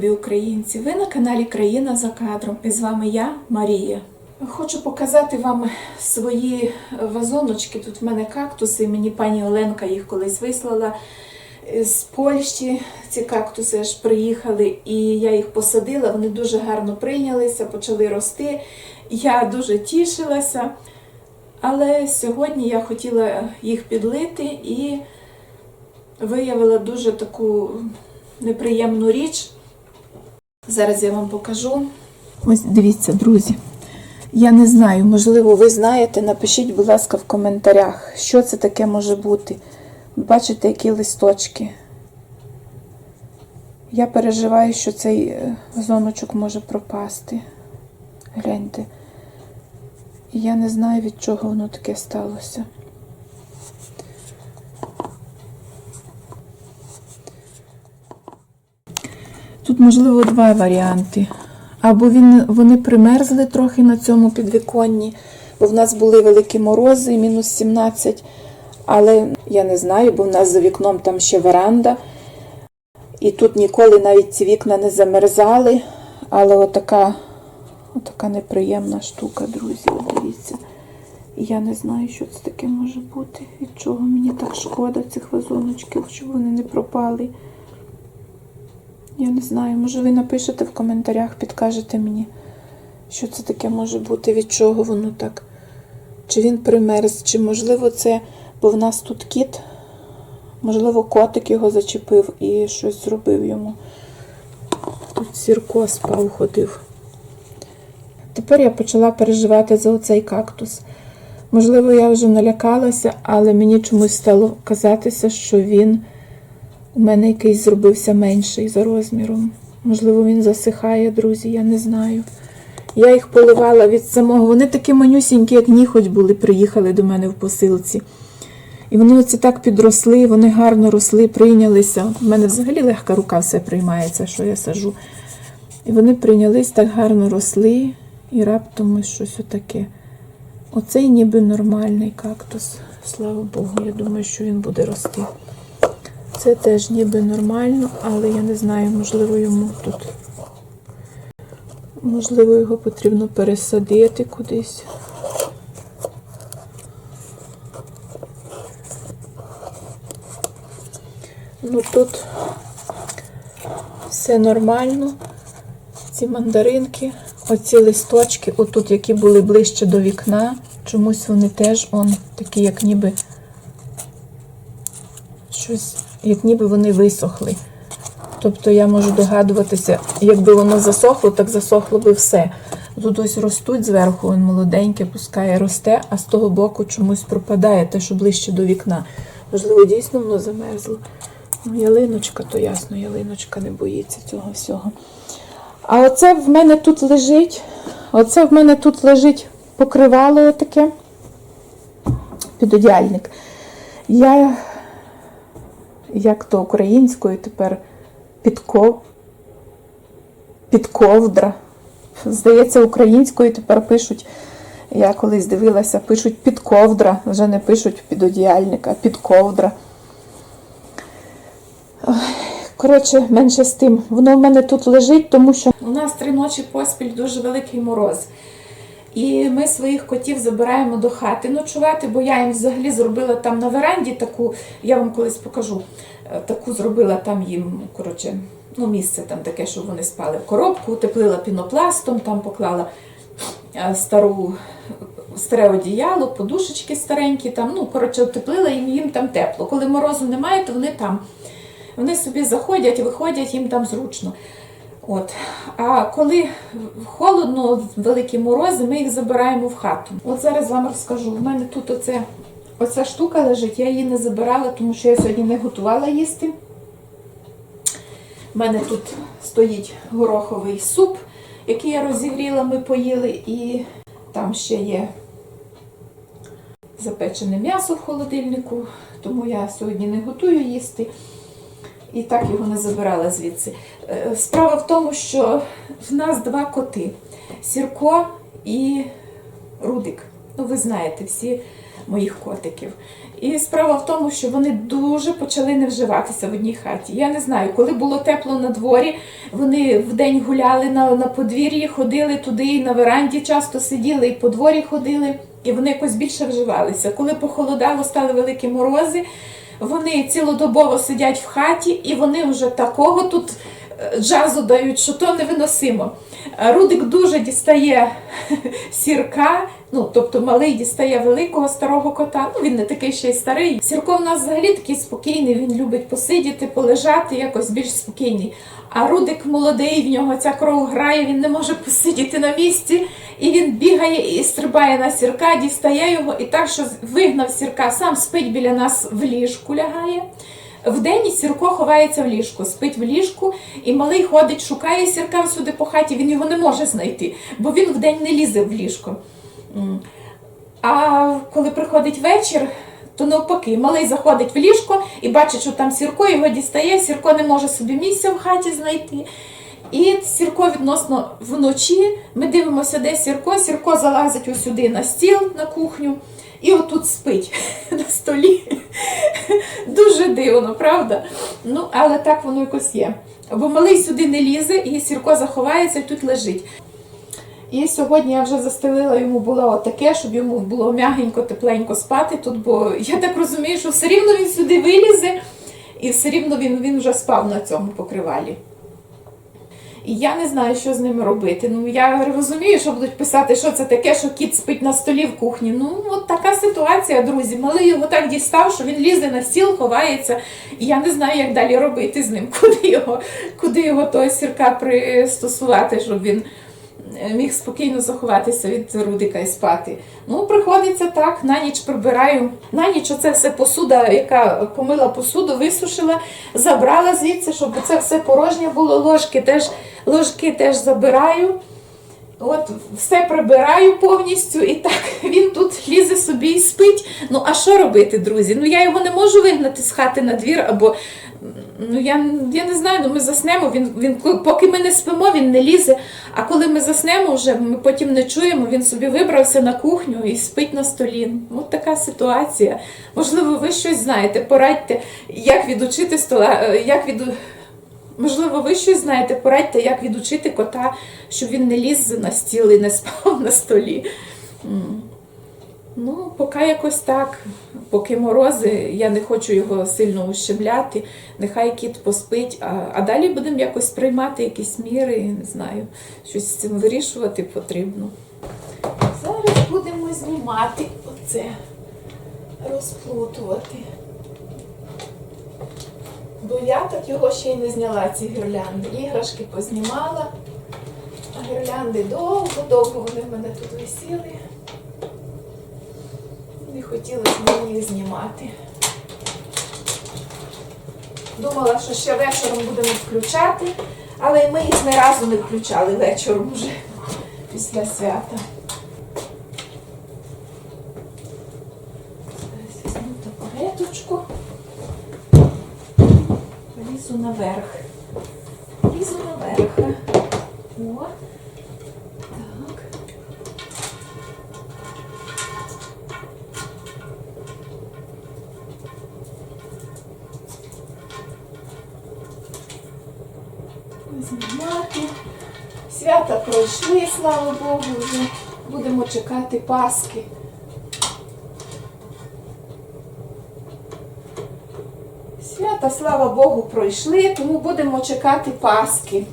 любі українці! Ви на каналі Країна за кадром. І з вами я, Марія. Хочу показати вам свої вазоночки. Тут в мене кактуси. Мені пані Оленка їх колись вислала з Польщі. Ці кактуси аж приїхали, і я їх посадила. Вони дуже гарно прийнялися, почали рости. Я дуже тішилася. Але сьогодні я хотіла їх підлити і виявила дуже таку неприємну річ. Зараз я вам покажу. Ось дивіться, друзі. Я не знаю, можливо, ви знаєте. Напишіть, будь ласка, в коментарях, що це таке може бути. Бачите, які листочки. Я переживаю, що цей е, вазоночок може пропасти. Гляньте. Я не знаю, від чого воно таке сталося. Тут, можливо, два варіанти. Або він, вони примерзли трохи на цьому підвіконні, бо в нас були великі морози, мінус 17. Але я не знаю, бо в нас за вікном там ще веранда. І тут ніколи навіть ці вікна не замерзали. Але отака, отака неприємна штука, друзі, дивіться. Я не знаю, що це таке може бути. Від чого мені так шкода цих вазоночків, щоб вони не пропали. Я не знаю, може ви напишете в коментарях, підкажете мені, що це таке може бути, від чого воно так. Чи він примерз, чи можливо це, бо в нас тут кіт, можливо, котик його зачепив і щось зробив йому. Тут Сірко спав, ходив. Тепер я почала переживати за оцей кактус. Можливо, я вже налякалася, але мені чомусь стало казатися, що він у мене якийсь зробився менший за розміром. Можливо, він засихає, друзі, я не знаю. Я їх поливала від самого. Вони такі манюсінькі, як ніхоть були, приїхали до мене в посилці. І вони оце так підросли, вони гарно росли, прийнялися. У мене взагалі легка рука все приймається, що я сажу. І вони прийнялись, так гарно росли, і раптом ось щось отаке. Оцей ніби нормальний кактус. Слава Богу, я думаю, що він буде рости. Це теж ніби нормально, але я не знаю, можливо, йому тут. Можливо, його потрібно пересадити кудись. Ну тут все нормально. Ці мандаринки, оці листочки, отут, які були ближче до вікна, чомусь вони теж он такі, як ніби щось, як ніби вони висохли. Тобто я можу догадуватися, якби воно засохло, так засохло би все. Тут ось ростуть зверху, він молоденьке, пускає, росте, а з того боку чомусь пропадає те, що ближче до вікна. Можливо, дійсно воно замерзло. Ну, ялиночка, то ясно, ялиночка не боїться цього всього. А оце в мене тут лежить, оце в мене тут лежить покривало таке, підодяльник. Я, як то українською тепер підков, підковдра. Здається, українською тепер пишуть, я колись дивилася, пишуть підковдра, вже не пишуть підодіяльник, підковдра. Коротше, менше з тим. Воно в мене тут лежить, тому що у нас три ночі поспіль дуже великий мороз. І ми своїх котів забираємо до хати ночувати, бо я їм взагалі зробила там на веранді таку, я вам колись покажу, е, таку зробила там їм, коротше, ну, місце там таке, щоб вони спали в коробку, утеплила пінопластом, там поклала е, стару, старе одіяло, подушечки старенькі, там, ну, коротше, утеплила їм, їм там тепло. Коли морозу немає, то вони там. Вони собі заходять, виходять, їм там зручно. От. А коли холодно, великі морози, ми їх забираємо в хату. От зараз вам розкажу. У мене тут оце, оця штука лежить, я її не забирала, тому що я сьогодні не готувала їсти. У мене тут стоїть гороховий суп, який я розігріла, ми поїли, і там ще є запечене м'ясо в холодильнику, тому я сьогодні не готую їсти і так його не забирала звідси. Е, Справа в тому, що в нас два коти: Сірко і Рудик. Ну, ви знаєте, всі моїх котиків. І справа в тому, що вони дуже почали не вживатися в одній хаті. Я не знаю, коли було тепло на дворі, вони вдень гуляли на, на подвір'ї, ходили туди, і на веранді часто сиділи, і по дворі ходили, і вони якось більше вживалися. Коли похолодало, стали великі морози, вони цілодобово сидять в хаті, і вони вже такого тут е, джазу дають, що то невиносимо. А Рудик дуже дістає сірка, ну тобто малий дістає великого старого кота. Ну він не такий ще й старий. Сірко в нас взагалі такий спокійний. Він любить посидіти, полежати, якось більш спокійний. А Рудик молодий, в нього ця кров грає, він не може посидіти на місці, і він бігає і стрибає на сірка, дістає його, і так, що вигнав сірка, сам спить біля нас в ліжку лягає. Вдень Сірко ховається в ліжку, спить в ліжку, і малий ходить, шукає сірка всюди по хаті, він його не може знайти, бо він вдень не лізе в ліжко. А коли приходить вечір, то навпаки, малий заходить в ліжко і бачить, що там Сірко його дістає, Сірко не може собі місця в хаті знайти. І Сірко відносно вночі ми дивимося, де Сірко. Сірко залазить ось сюди на стіл на кухню і отут спить на столі. Дуже дивно, правда? Ну, але так воно якось є. Бо малий сюди не лізе, і Сірко заховається і тут лежить. І сьогодні я вже застелила йому було отаке, щоб йому було м'ягенько, тепленько спати тут, бо я так розумію, що все рівно він сюди вилізе, і все рівно він, він вже спав на цьому покривалі. І я не знаю, що з ними робити. Ну я розумію, що будуть писати, що це таке, що кіт спить на столі в кухні. Ну, от така ситуація, друзі. Малий його так дістав, що він лізе на стіл, ховається. І я не знаю, як далі робити з ним, куди його, куди його того сірка пристосувати, щоб він міг спокійно заховатися від Рудика і спати. Ну, приходиться так, на ніч прибираю. На ніч оце все посуда, яка помила посуду, висушила, забрала звідси, щоб це все порожнє було. Ложки теж, ложки теж забираю. От, все прибираю повністю, і так він тут лізе собі і спить. Ну, а що робити, друзі? Ну я його не можу вигнати з хати на двір, або ну я, я не знаю, ну ми заснемо. Він, він поки ми не спимо, він не лізе. А коли ми заснемо, вже ми потім не чуємо, він собі вибрався на кухню і спить на столі. От така ситуація. Можливо, ви щось знаєте. Порадьте, як відучити стола, е, як від. Можливо, ви щось знаєте, порадьте, як відучити кота, щоб він не ліз на стіл і не спав на столі. Ну, поки якось так. Поки морози, я не хочу його сильно ущемляти. Нехай кіт поспить, а, а далі будемо якось приймати якісь міри, не знаю, щось з цим вирішувати потрібно. Зараз будемо знімати оце, розплутувати. Бо я так його ще й не зняла, ці гірлянди. Іграшки познімала, а гірлянди довго-довго вони в мене тут висіли. Хотілося мені їх знімати. Думала, що ще вечором будемо включати, але ми їх не разу не включали вечором вже після свята. Візьму табуреточку. Лізу наверх. Лізу наверх. О. Так. Знімати. Свята пройшли, слава Богу, вже будемо чекати Пасхи. Свята, слава Богу, пройшли, тому будемо чекати Пасхи.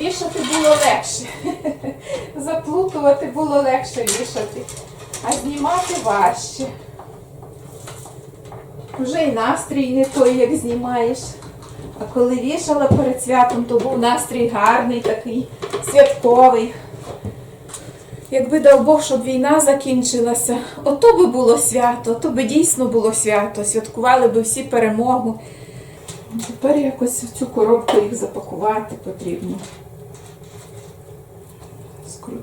Вішати було легше. Заплутувати було легше вішати, а знімати важче. Вже й настрій не той, як знімаєш. А коли вішала перед святом, то був настрій гарний такий, святковий. Якби дав Бог, щоб війна закінчилася, ото би було свято, то би дійсно було свято. Святкували би всі перемогу. Тепер якось в цю коробку їх запакувати потрібно.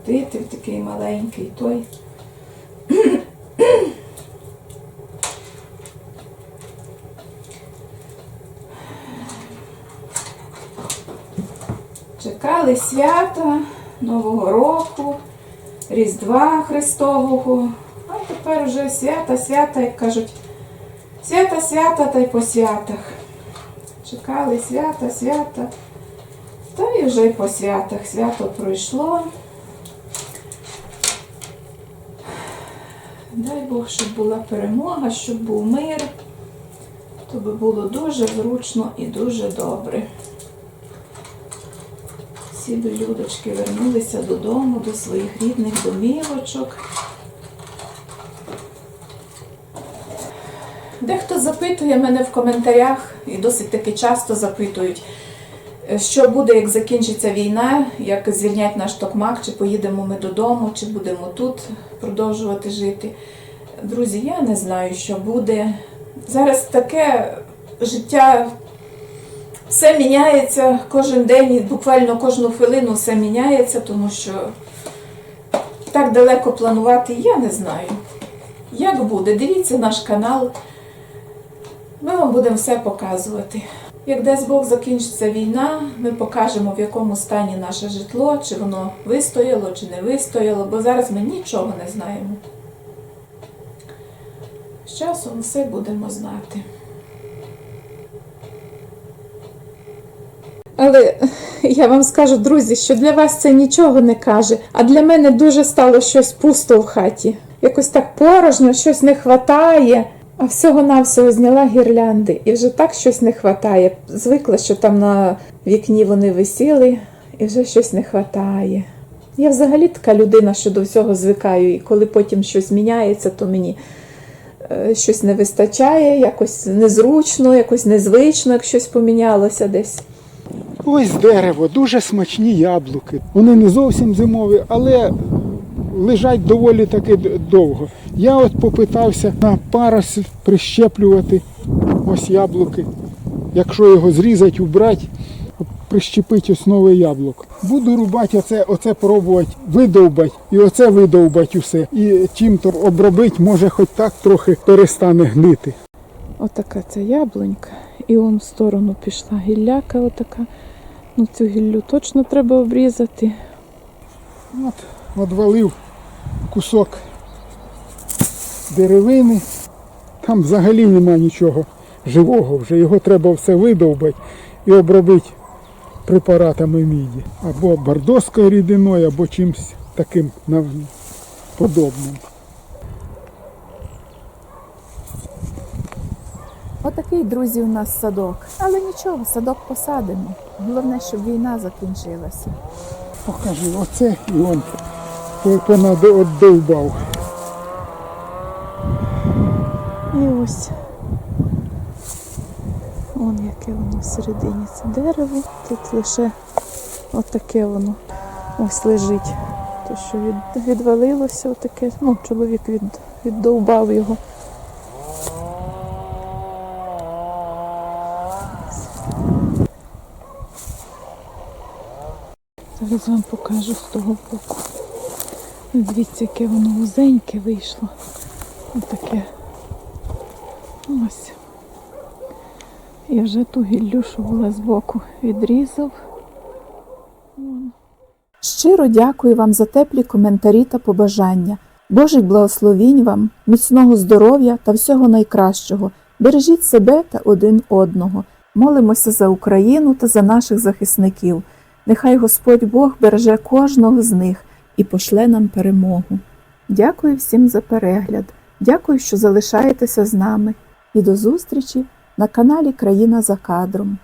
В такий маленький той. Чекали свята Нового року, Різдва Христового. А тепер вже свята, свята, як кажуть, свята, свята та й по святах. Чекали свята, свята. Та й вже й по святах. Свято пройшло. Дай Бог, щоб була перемога, щоб був мир. То би було дуже зручно і дуже добре. Всі би людочки вернулися додому, до своїх рідних домівочок. Дехто запитує мене в коментарях, і досить таки часто запитують, що буде, як закінчиться війна, як звільнять наш токмак, чи поїдемо ми додому, чи будемо тут продовжувати жити. Друзі, я не знаю, що буде. Зараз таке життя все міняється кожен день, буквально кожну хвилину все міняється, тому що так далеко планувати я не знаю. Як буде? Дивіться наш канал. Ми вам будемо все показувати. Як дасть Бог закінчиться війна, ми покажемо, в якому стані наше житло, чи воно вистояло, чи не вистояло, бо зараз ми нічого не знаємо. З часом все будемо знати. Але я вам скажу, друзі, що для вас це нічого не каже, а для мене дуже стало щось пусто в хаті. Якось так порожньо, щось не хватає. А всього-навсього зняла гірлянди, і вже так щось не хватає. Звикла, що там на вікні вони висіли, і вже щось не хватає. Я взагалі така людина, що до всього звикаю, і коли потім щось міняється, то мені е, щось не вистачає, якось незручно, якось незвично, як щось помінялося десь. Ось дерево, дуже смачні яблуки. Вони не зовсім зимові, але лежать доволі таки довго. Я от попитався на парус прищеплювати ось яблуки. Якщо його зрізати, убрати, прищепити ось нове яблуко. Буду рубати оце, оце пробувати видовбати і оце видовбати усе. І чим-то обробити, може хоч так трохи перестане гнити. Отака ця яблунька, і он в сторону пішла гілляка отака. Ну, цю гіллю точно треба обрізати. От, одвалив кусок деревини. Там взагалі нема нічого живого вже. Його треба все видовбати і обробити препаратами міді. Або бордоською рідиною, або чимось таким подобним. Отакий, друзі, у нас садок. Але нічого, садок посадимо. Головне, щоб війна закінчилася. Покажи, оце і он по- понадовбав. І ось. Вон яке воно всередині це дерево. Тут лише отаке воно ось лежить. То, що від, відвалилося, отаке. Ну, чоловік від, віддовбав його. Зараз вам покажу з того боку. Дивіться, яке воно вузеньке вийшло. Отаке. Ось. І вже ту гіллю, що була збоку, відрізав. Щиро дякую вам за теплі коментарі та побажання. Божих благословінь вам, міцного здоров'я та всього найкращого. Бережіть себе та один одного. Молимося за Україну та за наших захисників. Нехай Господь Бог береже кожного з них і пошле нам перемогу. Дякую всім за перегляд. Дякую, що залишаєтеся з нами. І до зустрічі на каналі Країна за кадром.